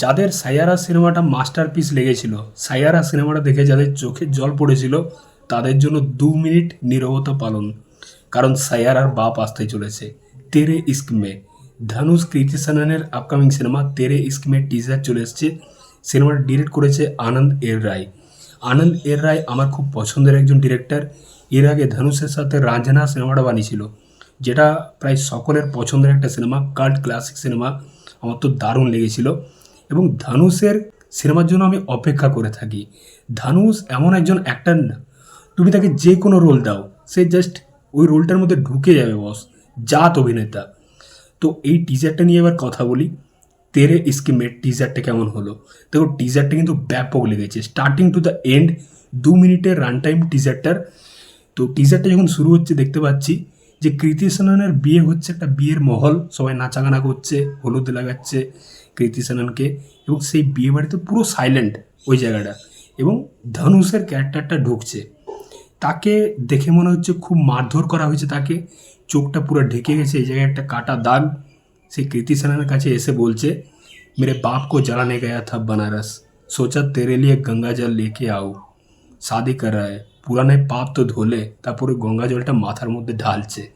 যাদের সায়ারা সিনেমাটা মাস্টারপিস লেগেছিল সায়ারা সিনেমাটা দেখে যাদের চোখে জল পড়েছিল, তাদের জন্য দু মিনিট নীরবতা পালন। কারণ সায়ারার বাপ আসতে চলেছে। তেরে ইস্ক মে। ধনুষ কৃতি আপকামিং সিনেমা তেরে ইস্ক মে টিজার চলে এসছে। সিনেমাটা ডিরেক্ট করেছে আনন্দ এর রায়। আনন্দ এর রায় আমার খুব পছন্দের একজন ডিরেক্টর এর আগে ধনুষের সাথে রাঞ্জানা সিনেমাটা বানিয়েছিল, যেটা প্রায় সকলের পছন্দের একটা সিনেমা কাল্ট ক্লাসিক সিনেমা আমার তো দারুণ লেগেছিল। এবং ধানুষের সিনেমার জন্য আমি অপেক্ষা করে থাকি। ধানুষ এমন একজন অ্যাক্টার না। তুমি তাকে যে কোনো রোল দাও। সে জাস্ট ওই রোলটার মধ্যে ঢুকে যাবে বস জাত অভিনেতা। তো এই টিজারটা নিয়ে এবার কথা বলি। তেরে স্কিমের টিজারটা কেমন হলো? দেখো টিজারটা কিন্তু ব্যাপক লেগেছে। স্টার্টিং টু দ্য এন্ড দু মিনিটের রান টাইম টিজারটার তো টিজারটা যখন শুরু হচ্ছে, দেখতে পাচ্ছি যে কৃতি সেনানের বিয়ে হচ্ছে একটা বিয়ের মহল সবাই নাচাগানা করছে হলুদ লাগাচ্ছে কৃতি সেনানকে এবং সেই বিয়ে বাড়িতে পুরো সাইলেন্ট ওই জায়গাটা এবং ধনুষের ক্যারেক্টারটা ঢুকছে তাকে দেখে মনে হচ্ছে খুব মারধর করা হয়েছে তাকে চোখটা পুরো ঢেকে গেছে এই জায়গায় একটা কাটা দাগ সেই কৃতি সেনানের কাছে এসে বলছে মেরে বাপ को जलाने गया था बनारस सोचा तेरे लिए गंगा जल लेके आओ শাদি করা হয় পুরানে পাপ তো ধোলে তারপরে গঙ্গা জলটা মাথার মধ্যে ঢালছে।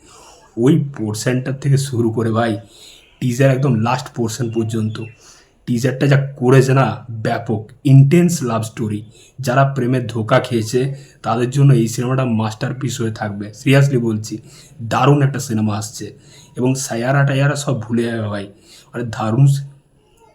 ওই পোর্শনটার থেকে শুরু করে ভাই টিজার একদম লাস্ট পোর্শন পর্যন্ত। টিজারটা যা করেছে না, ব্যাপক ইন্টেন্স লাভ স্টোরি যারা প্রেমের ধোকা খেয়েছে, তাদের জন্য এই সিনেমাটা মাস্টারপিস হয়ে থাকবে। সিরিয়াসলি বলছি, দারুণ একটা সিনেমা আসছে। এবং সায়ারা টায়ারা সব ভুলে যাবে ভাই। মানে দারুণ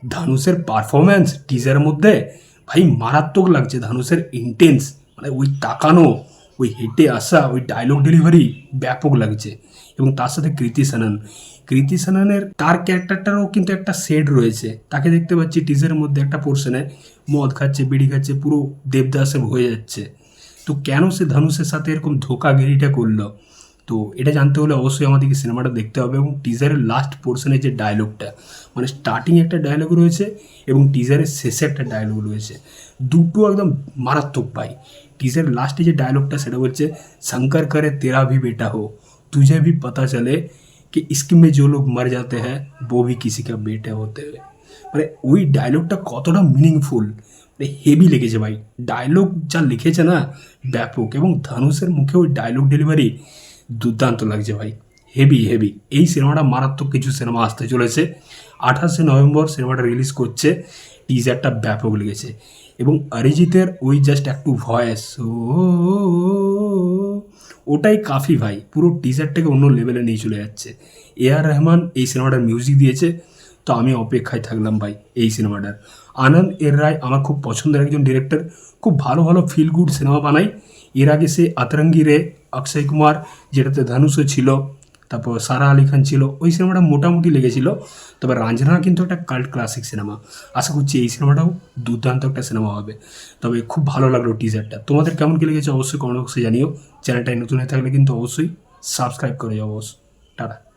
ধানুষের পারফরম্যান্স টিজারের মধ্যে, ভাই মারাত্মক লাগছে। ধানুষের ইন্টেন্স মানে ওই তাকানো, ওই হেঁটে আসা, ওই ডায়লগ ডেলিভারি ব্যাপক লাগছে। এবং তার সাথে কৃতি সানন। কৃতি সাননের তার ক্যারেক্টারটারও কিন্তু একটা শেড রয়েছে। তাকে দেখতে পাচ্ছি টিজারের মধ্যে একটা পোর্শনে মদ খাচ্ছে, বিড়ি খাচ্ছে, পুরো দেবদাসে হয়ে যাচ্ছে। তো কেন সে ধনুষের সাথে এরকম ধোকাগিরিটা করল? তো এটা জানতে হলে অবশ্যই আমাদেরকে সিনেমাটা দেখতে হবে এবং টিজারের লাস্ট পোর্শনের যে ডায়লগটা মানে স্টার্টিং একটা ডায়লগ রয়েছে এবং টিজারের শেষে একটা ডায়লগ রয়েছে। দুটো একদম মারাত্মক পাই। টিজারের লাস্টে যে ডায়লগটা সেটা বলছে শঙ্কর করে তেরা ভি বেটা হো, তুঝে ভি পতা চলে কি স্কিমে যে লোক মার যাতে হ্যাঁ বো ভি কিসি কা বেটে হতে মানে ওই ডায়লগটা কতটা মিনিংফুল মানে হেভি লেগেছে ভাই। ডায়লগ যা লিখেছে না, ব্যাপক। এবং ধানুষের মুখে ওই ডায়লগ ডেলিভারি দুর্দান্ত লাগছে ভাই। হেভি হেভি এই সিনেমাটা মারাত্মক কিছু সিনেমা আসতে চলেছে। আঠাশে নভেম্বর সিনেমাটা রিলিজ করছে। টিজারটা ব্যাপক লেগেছে। এবং অরিজিতের ওই জাস্ট একটু ভয়েস ও ওটাই কাফি ভাই। পুরো টিজারটাকে অন্য লেভেলে নিয়ে চলে যাচ্ছে। এ আর রহমান এই সিনেমাটার মিউজিক দিয়েছে। তো আমি অপেক্ষায় থাকলাম ভাই এই সিনেমাটার আনন্দ এর রায় আমার খুব পছন্দের একজন ডিরেক্টর খুব ভালো ভালো ফিল গুড সিনেমা বানায়। এর আগে সে আতরঙ্গি রে অক্ষয় কুমার, যেটাতে ধনুষও ছিল, তারপর সারা আলি খান ছিল, ওই সিনেমাটা মোটামুটি লেগেছিল। তবে রাঞ্জনা কিন্তু একটা কাল্ট ক্লাসিক সিনেমা আশা করছি এই সিনেমাটাও দুর্দান্ত একটা সিনেমা হবে। তবে খুব ভালো লাগল টিজারটা তোমাদের কেমন কি লেগেছে অবশ্যই কমেন্ট বক্সে জানিও। চ্যানেলটায় নতুন হয়ে থাকলে কিন্তু অবশ্যই সাবস্ক্রাইব করে যাও অবশ্যই। টাটা।